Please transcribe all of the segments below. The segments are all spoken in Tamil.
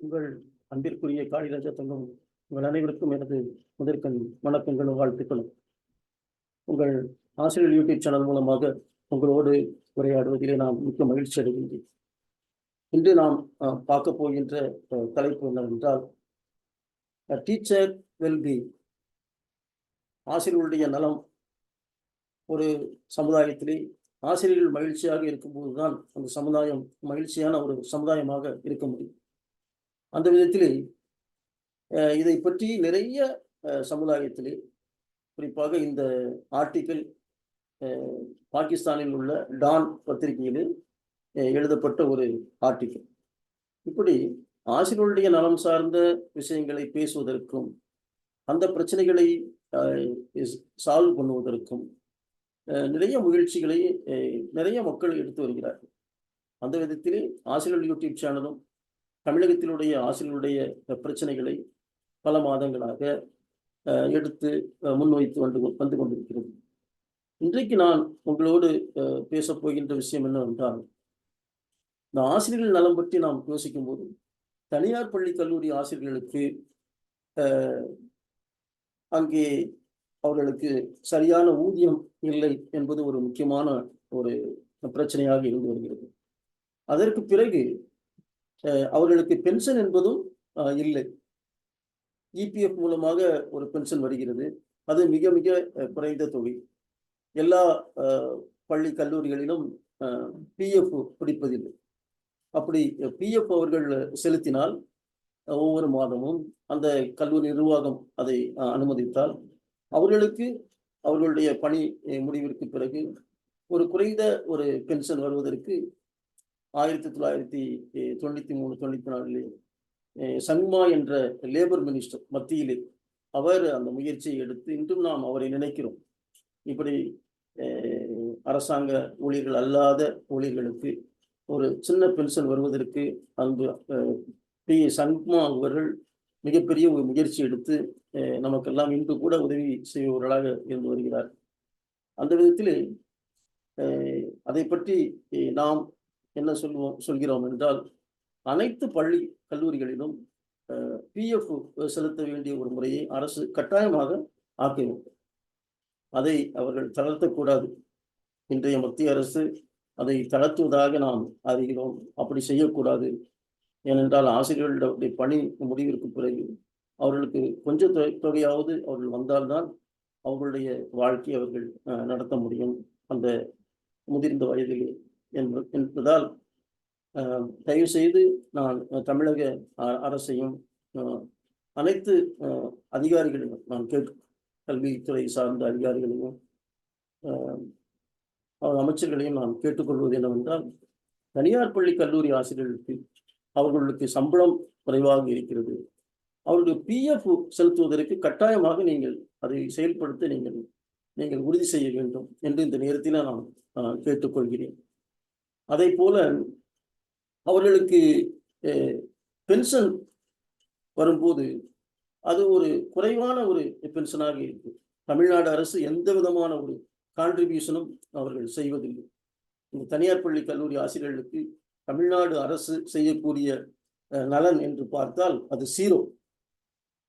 உங்கள் அன்பிற்குரிய காளிராஜா தங்கம் உங்கள் அனைவருக்கும் எனது முதற்கண் வணக்கங்களும் வாழ்த்துக்களும். உங்கள் ஆசிரியர் யூடியூப் சேனல் மூலமாக உங்களோடு உரையாடுவதிலே நாம் மிக்க மகிழ்ச்சி அடைகின்றேன். இன்று நாம் பார்க்க போகின்ற தலைப்பு என்னவென்றால் டீச்சர் வெல்பி ஆசிரியர்களுடைய நலம் ஒரு சமுதாயத்திலே ஆசிரியர்கள் மகிழ்ச்சியாக இருக்கும்போதுதான் அந்த சமுதாயம் மகிழ்ச்சியான ஒரு சமுதாயமாக இருக்க முடியும். அந்த விதத்திலே இதை பற்றி நிறைய சமுதாயத்திலே குறிப்பாக இந்த ஆர்டிக்கிள் பாகிஸ்தானில் உள்ள டான் பத்திரிகையில் எழுதப்பட்ட ஒரு ஆர்டிக்கிள் இப்படி ஆசிரியர்களுடைய நலம் சார்ந்த விஷயங்களை பேசுவதற்கும் அந்த பிரச்சனைகளை சால்வ் பண்ணுவதற்கும் நிறைய முயற்சிகளை நிறைய மக்கள் எடுத்து வருகிறார்கள். அந்த விதத்திலே ஆசிரியர் யூடியூப் சேனலும் தமிழகத்தினுடைய ஆசிரியர்களுடைய பிரச்சனைகளை பல மாதங்களாக அஹ், எடுத்து முன்வைத்து வந்து வந்து கொண்டிருக்கிறது. இன்றைக்கு நான் உங்களோடு அஹ், பேசப் போகின்ற விஷயம் என்னவென்றால் இந்த ஆசிரியர்கள் நலம் பற்றி நாம் யோசிக்கும் போது தனியார் பள்ளி கல்லூரி ஆசிரியர்களுக்கு அங்கே அவர்களுக்கு சரியான ஊதியம் இல்லை என்பது ஒரு முக்கியமான ஒரு பிரச்சனையாக இருந்து வருகிறது. அதற்கு பிறகு அவர்களுக்கு பென்ஷன் என்பதும் இல்லை. இபிஎஃப் மூலமாக ஒரு பென்ஷன் வருகிறது. அது மிக மிக குறைந்த தொகை. எல்லா பள்ளி கல்லூரிகளிலும் பிஎஃப் பிடிப்பதில்லை. அப்படி பிஎஃப் அவர்கள் செலுத்தினால் ஒவ்வொரு மாதமும் அந்த கல்லூரி நிர்வாகம் அதை அனுமதித்தால் அவர்களுக்கு அவர்களுடைய பணி முடிவிற்கு பிறகு ஒரு குறைந்த ஒரு பென்ஷன் வருவதற்கு ஆயிரத்தி தொள்ளாயிரத்தி தொண்ணூற்றி தொண்ணூத்தி மூணு தொண்ணூத்தி நாலிலே சங்மா என்ற லேபர் மினிஸ்டர் மத்தியிலே அவர் அந்த முயற்சியை எடுத்து இன்றும் நாம் அவரை நினைக்கிறோம். இப்படி அரசாங்க ஊழியர்கள் அல்லாத ஊழியர்களுக்கு ஒரு சின்ன பென்ஷன் வருவதற்கு அங்கு பி சங்மா அவர்கள் மிகப்பெரிய ஒரு முயற்சி எடுத்து நமக்கெல்லாம் இன்று கூட உதவி செய்பவர்களாக இருந்து வருகிறார். அந்த விதத்தில் அதை பற்றி நாம் என்ன சொல்வோம் சொல்கிறோம் என்றால் அனைத்து பள்ளி கல்லூரிகளிலும் பிஎஃப் செலுத்த வேண்டிய ஒரு முறையை அரசு கட்டாயமாக ஆக்க வேண்டும் அதை அவர்கள் தளர்த்தக்கூடாது. இன்றைய மத்திய அரசு அதை தளர்த்துவதாக நாம் அறிகிறோம். அப்படி செய்யக்கூடாது. ஏனென்றால் ஆசிரியர்களுடைய பணி முடிவிற்கு பிறகு அவர்களுக்கு கொஞ்ச தொகை தொகையாவது அவர்கள் வந்தால்தான் அவர்களுடைய வாழ்க்கை அவர்கள் நடத்த முடியும். அந்த முதிர்ந்த வயதிலே என்பதால் தயவு செய்து நான் தமிழக அரசையும் அனைத்து அதிகாரிகளையும் நான் கேட்க கல்வித்துறை சார்ந்த அதிகாரிகளையும் அமைச்சர்களையும் நான் கேட்டுக்கொள்வது என்னவென்றால் தனியார் பள்ளி கல்லூரி ஆசிரியர்களுக்கு அவர்களுக்கு சம்பளம் குறைவாக இருக்கிறது. அவர்களுடைய பிஎஃப் செலுத்துவதற்கு கட்டாயமாக நீங்கள் அதை செயல்படுத்த நீங்கள் நீங்கள் உறுதி செய்ய வேண்டும் என்று இந்த நேரத்தில் நான் கேட்டுக்கொள்கிறேன். அதே போல அவர்களுக்கு பென்ஷன் வரும்போது அது ஒரு குறைவான ஒரு பென்ஷனாக இருக்கு தமிழ்நாடு அரசு எந்த விதமான ஒரு கான்ட்ரிபியூஷனும் அவர்கள் செய்வதில்லை. இந்த தனியார் பள்ளி கல்லூரி ஆசிரியர்களுக்கு தமிழ்நாடு அரசு செய்யக்கூடிய நலன் என்று பார்த்தால் அது சீரோ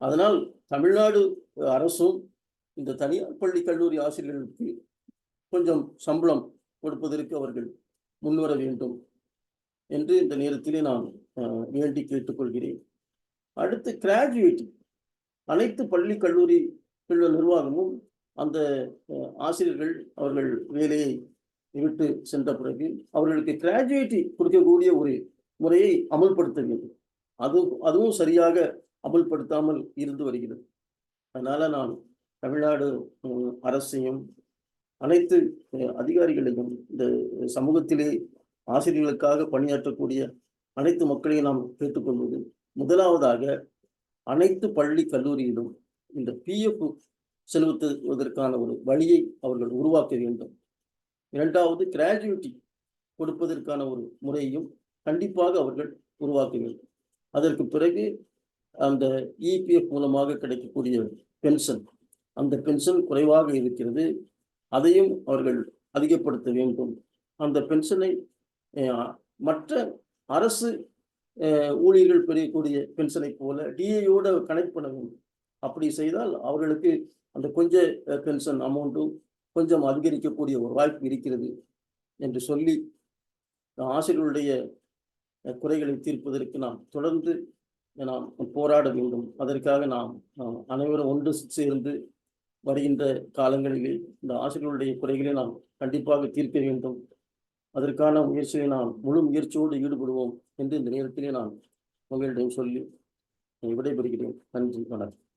அதனால் தமிழ்நாடு அரசும் இந்த தனியார் பள்ளி கல்லூரி ஆசிரியர்களுக்கு கொஞ்சம் சம்பளம் கொடுப்பதற்கு அவர்கள் முன்வர வேண்டும் என்று இந்த நேரத்திலே நான் வேண்டி கேட்டுக்கொள்கிறேன். அடுத்து கிராஜுவேட் அனைத்து பள்ளி கல்லூரி உள்ள நிர்வாகமும் அந்த ஆசிரியர்கள் அவர்கள் வேலையை விட்டு சென்ற பிறகு அவர்களுக்கு கிராஜுவேட்டி கொடுக்கக்கூடிய ஒரு முறையை அமல்படுத்த வேண்டும். அது அதுவும் சரியாக அமல்படுத்தாமல் இருந்து வருகிறது. அதனால நான் தமிழ்நாடு அரசையும் அனைத்து அதிகாரிகளையும் இந்த சமூகத்திலே ஆசிரியர்களுக்காக பணியாற்றக்கூடிய அனைத்து மக்களையும் நாம் கேட்டுக்கொள்வது. முதலாவதாக அனைத்து பள்ளி கல்லூரியிலும் இந்த பிஎஃப் செலுத்துவதற்கான ஒரு வழியை அவர்கள் உருவாக்க வேண்டும். இரண்டாவது கிராஜுவேட்டி கொடுப்பதற்கான ஒரு முறையையும் கண்டிப்பாக அவர்கள் உருவாக்க வேண்டும். அதற்கு பிறகு அந்த இபிஎஃப் மூலமாக கிடைக்கக்கூடிய பென்ஷன். அந்த பென்ஷன் குறைவாக இருக்கிறது. அதையும் அவர்கள் அதிகப்படுத்த வேண்டும். அந்த பென்ஷனை மற்ற அரசு ஊழியர்கள் பெறக்கூடிய பென்ஷனை போல டிஏயோட கனெக்ட் பண்ண வேண்டும். அப்படி செய்தால் அவர்களுக்கு அந்த கொஞ்ச பென்ஷன் அமௌண்ட்டும் கொஞ்சம் அதிகரிக்கக்கூடிய ஒரு வாய்ப்பு இருக்கிறது என்று சொல்லி ஆசிரியர்களுடைய குறைகளை தீர்ப்பதற்கு நாம் தொடர்ந்து நாம் போராட வேண்டும். அதற்காக நாம் நாம் அனைவரும் ஒன்று சேர்ந்து வருகின்ற காலங்களிலே இந்த ஆசிரியர்களுடைய குறைகளை நாம் கண்டிப்பாக தீர்க்க வேண்டும். அதற்கான முயற்சியை நாம் முழு முயற்சியோடு ஈடுபடுவோம் என்று இந்த நேரத்திலே நான் உங்களிடம் சொல்லி விடைபெறுகிறேன். நன்றி வணக்கம்.